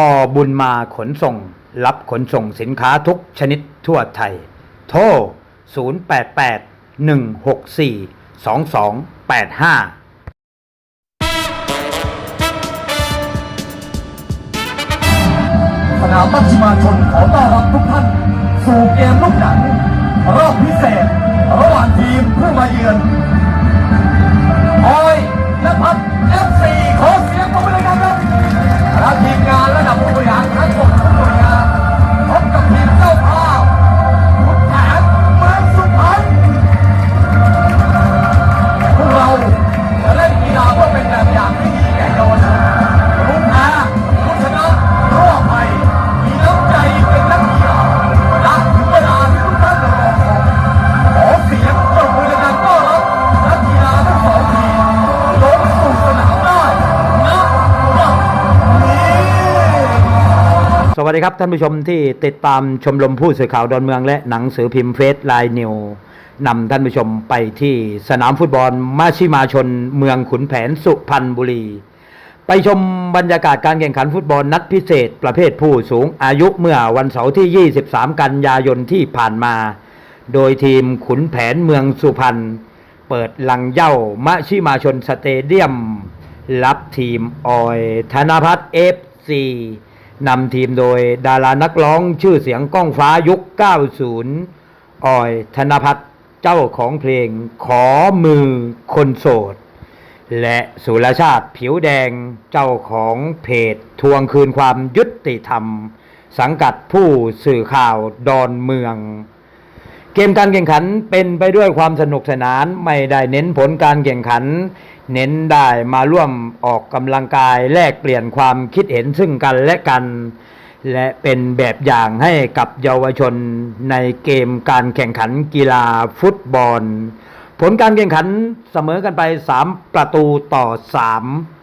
ทอบุญมาขนส่ง รับขนส่งสินค้าทุกชนิดทั่วไทย โทร 088 164 2285สนามมัชชิมาชนขอต้อนรับทุกท่าน สู่เกมลูกหนัง รอบพิเศษ ระหว่างทีม วัสดีครับท่านผู้ชมที่ติดตามชมรมผู้สื่อข่าวดอนเมืองและหนังสือพิมพ์เฟสไลน์นิวนำท่านผู้ชมไปที่สนามฟุตบอลมาชิมาชนเมืองขุนแผนสุพรรณบุรี ไปชมบรรยากาศการแข่งขันฟุตบอลนัดพิเศษ ประเภทผู้สูงอายุเมื่อวันเสาร์ที่ 23 กันยายนที่ผ่านมา โดยทีมขุนแผนเมืองสุพรรณเปิดลังเย้ามะชิมาชนสเตเดียม รับทีมออยธนพัฒน์เอฟซี นำทีมโดยดารานักร้องชื่อเสียงก้องฟ้ายุค 90ออย ธนพัฒน์เจ้าของเพลงขอมือคนโสด และสุรชาติผิวแดงเจ้าของเพจทวงคืนความยุติธรรม สังกัดผู้สื่อข่าวดอนเมือง เกมการแข่งขันเป็นไปด้วยความสนุกสนานไม่ได้เน้นผลการแข่งขัน เน้นได้มาร่วมออกกำลังกายแลกเปลี่ยนความคิดเห็นซึ่งกันและกัน และเป็นแบบอย่างให้กับเยาวชนในเกมการแข่งขันกีฬาฟุตบอล ผลการแข่งขันเสมอกันไป 3 ประตูต่อ 3